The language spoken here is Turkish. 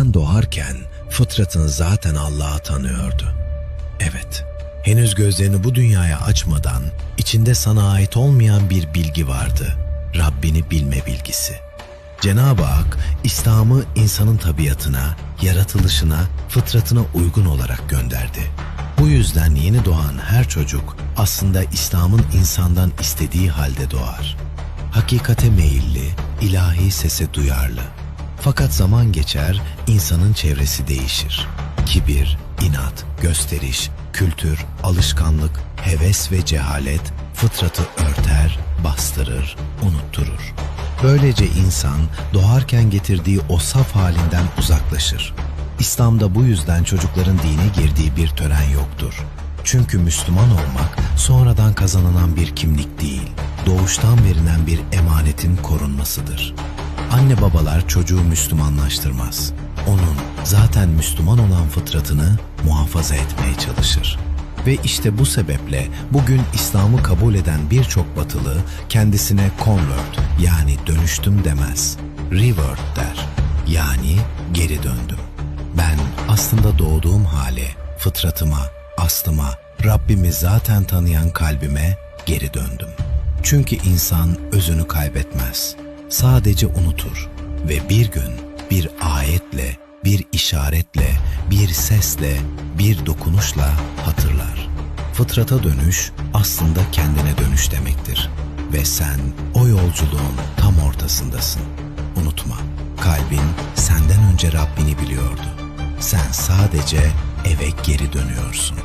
Sen doğarken fıtratın zaten Allah'a tanıyordu. Evet, henüz gözlerini bu dünyaya açmadan içinde sana ait olmayan bir bilgi vardı. Rabbini bilme bilgisi. Cenab-ı Hak, İslam'ı insanın tabiatına, yaratılışına, fıtratına uygun olarak gönderdi. Bu yüzden yeni doğan her çocuk aslında İslam'ın insandan istediği halde doğar. Hakikate meyilli, ilahi sese duyarlı. Fakat zaman geçer, insanın çevresi değişir. Kibir, inat, gösteriş, kültür, alışkanlık, heves ve cehalet fıtratı örter, bastırır, unutturur. Böylece insan doğarken getirdiği o saf halinden uzaklaşır. İslam'da bu yüzden çocukların dine girdiği bir tören yoktur. Çünkü Müslüman olmak sonradan kazanılan bir kimlik değil, doğuştan verilen bir emanetin korunmasıdır. Anne babalar çocuğu Müslümanlaştırmaz. Onun zaten Müslüman olan fıtratını muhafaza etmeye çalışır. Ve işte bu sebeple bugün İslam'ı kabul eden birçok batılı kendisine convert yani dönüştüm demez. Revert der. Yani geri döndüm. Ben aslında doğduğum hale, fıtratıma, aslıma, Rabbimi zaten tanıyan kalbime geri döndüm. Çünkü insan özünü kaybetmez. Sadece unutur ve bir gün bir ayetle, bir işaretle, bir sesle, bir dokunuşla hatırlar. Fıtrata dönüş aslında kendine dönüş demektir. Ve sen o yolculuğun tam ortasındasın. Unutma, kalbin senden önce Rabbini biliyordu. Sen sadece eve geri dönüyorsun.